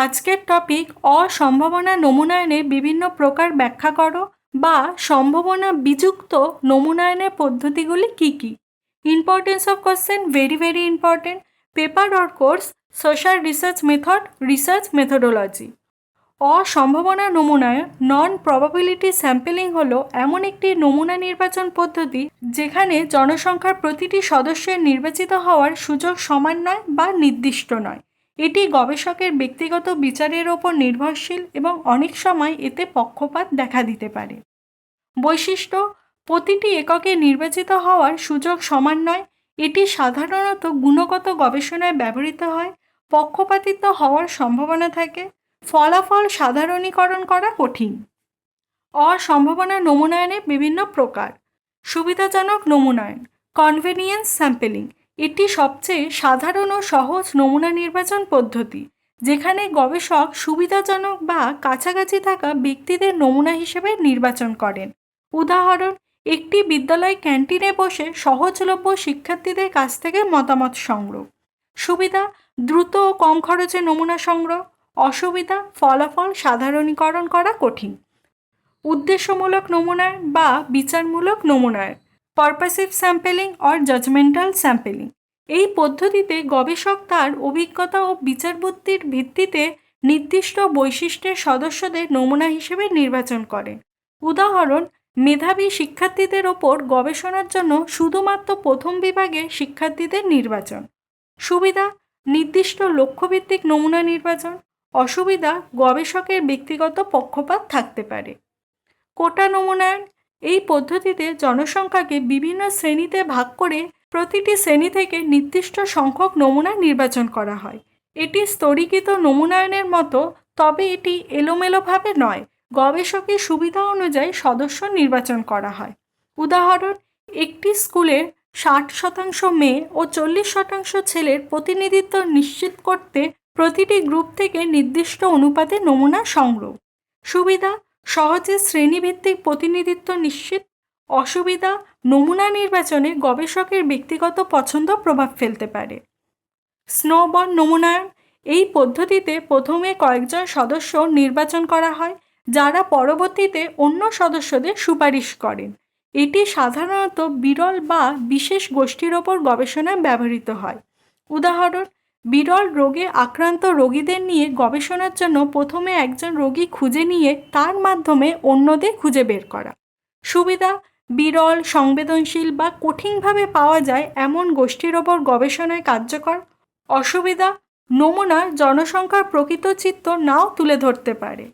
আজকের টপিক অসম্ভাবনা নমুনায়নের বিভিন্ন প্রকার ব্যাখ্যা করো বা সম্ভাবনা বিযুক্ত নমুনায়নের পদ্ধতিগুলি কী কী? Importance of question very very important paper or course social research method research methodology অসম্ভাবনা নমুনায় নন প্রবাবিলিটি স্যাম্পেলিং হলো এমন একটি নমুনা নির্বাচন পদ্ধতি যেখানে জনসংখ্যার প্রতিটি সদস্যের নির্বাচিত হওয়ার সুযোগ সমান নয় বা নির্দিষ্ট নয়। এটি গবেষকের ব্যক্তিগত বিচারের ওপর নির্ভরশীল এবং অনেক সময় এতে পক্ষপাত দেখা দিতে পারে। বৈশিষ্ট্য, প্রতিটি এককে নির্বাচিত হওয়ার সুযোগ সমান নয়। এটি সাধারণত গুণগত গবেষণায় ব্যবহৃত হয়, পক্ষপাতিত্ব হওয়ার সম্ভাবনা থাকে, ফলাফল সাধারণীকরণ করা কঠিন। অসম্ভাবনা নমুনায়নের বিভিন্ন প্রকার, সুবিধাজনক নমুনায়ন কনভেনিয়েন্স স্যাম্পেলিং এটি সবচেয়ে সাধারণ ও সহজ নমুনা নির্বাচন পদ্ধতি, যেখানে গবেষক সুবিধাজনক বা কাছাকাছি থাকা ব্যক্তিদের নমুনা হিসেবে নির্বাচন করেন। উদাহরণ, একটি বিদ্যালয় ক্যান্টিনে বসে সহজলভ্য শিক্ষার্থীদের কাছ থেকে মতামত সংগ্রহ। সুবিধা, দ্রুত ও কম খরচে নমুনা সংগ্রহ। অসুবিধা, ফলাফল সাধারণীকরণ করা কঠিন। উদ্দেশ্যমূলক নমুনায় বা বিচারমূলক নমুনায় purposive sampling or judgmental sampling এই পদ্ধতিতে গবেষক তার অভিজ্ঞতা ও বিচারবুদ্ধির ভিত্তিতে নির্দিষ্ট বৈশিষ্ট্যের সদস্যদের নমুনা হিসেবে নির্বাচন করে। উদাহরণ, মেধাবী শিক্ষার্থীদের ওপর গবেষণার জন্য শুধুমাত্র প্রথম বিভাগে শিক্ষার্থীদের নির্বাচন। সুবিধা, নির্দিষ্ট লক্ষ্যভিত্তিক নমুনা নির্বাচন। অসুবিধা, গবেষকের ব্যক্তিগত পক্ষপাত থাকতে পারে। কোটা নমুনায়ন এই পদ্ধতিতে জনসংখ্যাকে বিভিন্ন শ্রেণীতে ভাগ করে প্রতিটি শ্রেণি থেকে নির্দিষ্ট সংখ্যক নমুনা নির্বাচন করা হয়। এটি স্তরীকৃত নমুনায়নের মতো, তবে এটি এলোমেলোভাবে নয়, গবেষকের সুবিধা অনুযায়ী সদস্য নির্বাচন করা হয়। উদাহরণ, একটি স্কুলের ষাট শতাংশ মেয়ে ও চল্লিশ শতাংশ ছেলের প্রতিনিধিত্ব নিশ্চিত করতে প্রতিটি গ্রুপ থেকে নির্দিষ্ট অনুপাতে নমুনা সংগ্রহ। সুবিধা সহজে শ্রেণীভিত্তিক প্রতিনিধিত্ব নিশ্চিত, অসুবিধা নমুনা নির্বাচনে গবেষকের ব্যক্তিগত পছন্দ প্রভাব ফেলতে পারে। স্নোবল নমুনায়ন, এই পদ্ধতিতে প্রথমে কয়েকজন সদস্য নির্বাচন করা হয়, যারা পরবর্তীতে অন্য সদস্যদের সুপারিশ করেন। এটি সাধারণত বিরল বা বিশেষ গোষ্ঠীর ওপর গবেষণায় ব্যবহৃত হয়। উদাহরণ বিরল রোগে আক্রান্ত রোগীদের নিয়ে গবেষণার জন্য প্রথমে একজন রোগী খুঁজে নিয়ে তার মাধ্যমে অন্যদের খুঁজে বের করা। সুবিধা, বিরল, সংবেদনশীল বা কঠিনভাবে পাওয়া যায় এমন গোষ্ঠীর ওপর গবেষণায় কার্যকর। অসুবিধা, নমুনা জনসংখ্যার প্রকৃত চিত্র নাও তুলে ধরতে পারে।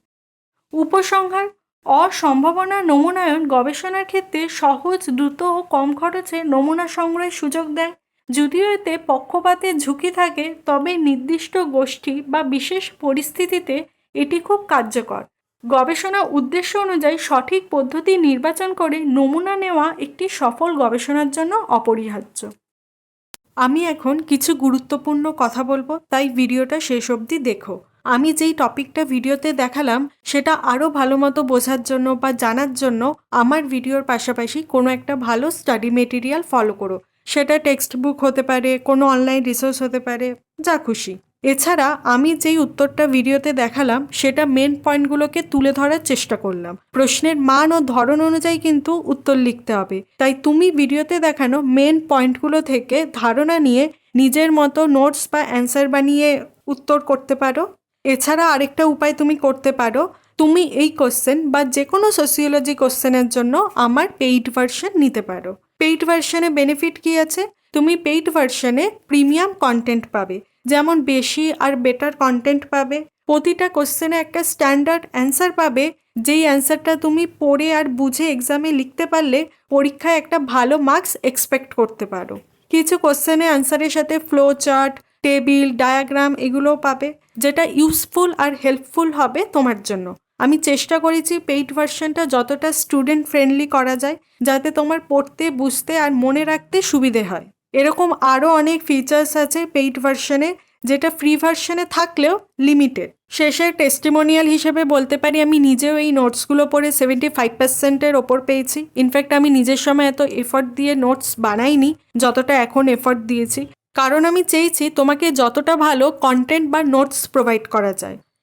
উপসংহার, অসম্ভাবনা নমুনায়ন গবেষণার ক্ষেত্রে সহজ, দ্রুত ও কম খরচে নমুনা সংগ্রহের সুযোগ দেয়। যদিও এতে পক্ষপাতের ঝুঁকি থাকে, তবে নির্দিষ্ট গোষ্ঠী বা বিশেষ পরিস্থিতিতে এটি খুব কার্যকর। গবেষণা উদ্দেশ্য অনুযায়ী সঠিক পদ্ধতি নির্বাচন করে নমুনা নেওয়া একটি সফল গবেষণার জন্য অপরিহার্য। আমি এখন কিছু গুরুত্বপূর্ণ কথা বলব, তাই ভিডিওটা শেষ অবধি দেখো। আমি যেই টপিকটা ভিডিওতে দেখালাম, সেটা আরও ভালো মতো বোঝার জন্য বা জানার জন্য আমার ভিডিওর পাশাপাশি কোনো একটা ভালো স্টাডি মেটেরিয়াল ফলো করো। সেটা টেক্সট বুক হতে পারে, কোনো অনলাইন রিসোর্স হতে পারে, যা খুশি। এছাড়া আমি যেই উত্তরটা ভিডিওতে দেখালাম, সেটা মেন পয়েন্টগুলোকে তুলে ধরার চেষ্টা করলাম। প্রশ্নের মান ও ধরন অনুযায়ী কিন্তু উত্তর লিখতে হবে। তাই তুমি ভিডিওতে দেখানো মেন পয়েন্টগুলো থেকে ধারণা নিয়ে নিজের মতো নোটস বা অ্যান্সার বানিয়ে উত্তর করতে পারো। এছাড়া আরেকটা উপায় তুমি করতে পারো তুমি এই কোশ্চেন বা যে কোনো সোসিওলজি কোশ্চেনের জন্য আমার পেইড ভার্সন নিতে পারো। পেইড ভার্সনে বেনিফিট কী আছে? তুমি পেইড ভার্সনে প্রিমিয়াম কন্টেন্ট পাবে, যেমন বেশি আর বেটার কন্টেন্ট পাবে। প্রতিটা কোশ্চেনে একটা স্ট্যান্ডার্ড অ্যান্সার পাবে, যেই অ্যান্সারটা তুমি পড়ে আর বুঝে এক্সামে লিখতে পারলে পরীক্ষায় একটা ভালো মার্কস এক্সপেক্ট করতে পারো। কিছু কোশ্চেনে অ্যান্সারের সাথে ফ্লো চার্ট টেবিল ডায়াগ্রাম এগুলোও পাবে, যেটা ইউজফুল আর হেল্পফুল হবে তোমার জন্য। আমি চেষ্টা করেছি পেইড ভার্সনটা যতটা স্টুডেন্ট ফ্রেন্ডলি করা যায়, যাতে তোমার পড়তে, বুঝতে আর মনে রাখতে সুবিধে হয়। এরকম আরও অনেক ফিচার্স আছে পেইড ভার্সনে যেটা ফ্রি ভার্সনে থাকলেও লিমিটেড শেষের টেস্টিমোনিয়াল হিসেবে বলতে পারি, আমি নিজেও এই নোটসগুলো পড়ে সেভেন্টি ফাইভ পার্সেন্টের ওপর পেয়েছি। ইনফ্যাক্ট আমি নিজের সময় এত এফর্ট দিয়ে নোটস বানাইনি, যতটা এখন এফর্ট দিয়েছি। কারণ আমি চেয়েছি তোমাকে যতটা ভালো কন্টেন্ট বা নোটস প্রোভাইড করা যায়।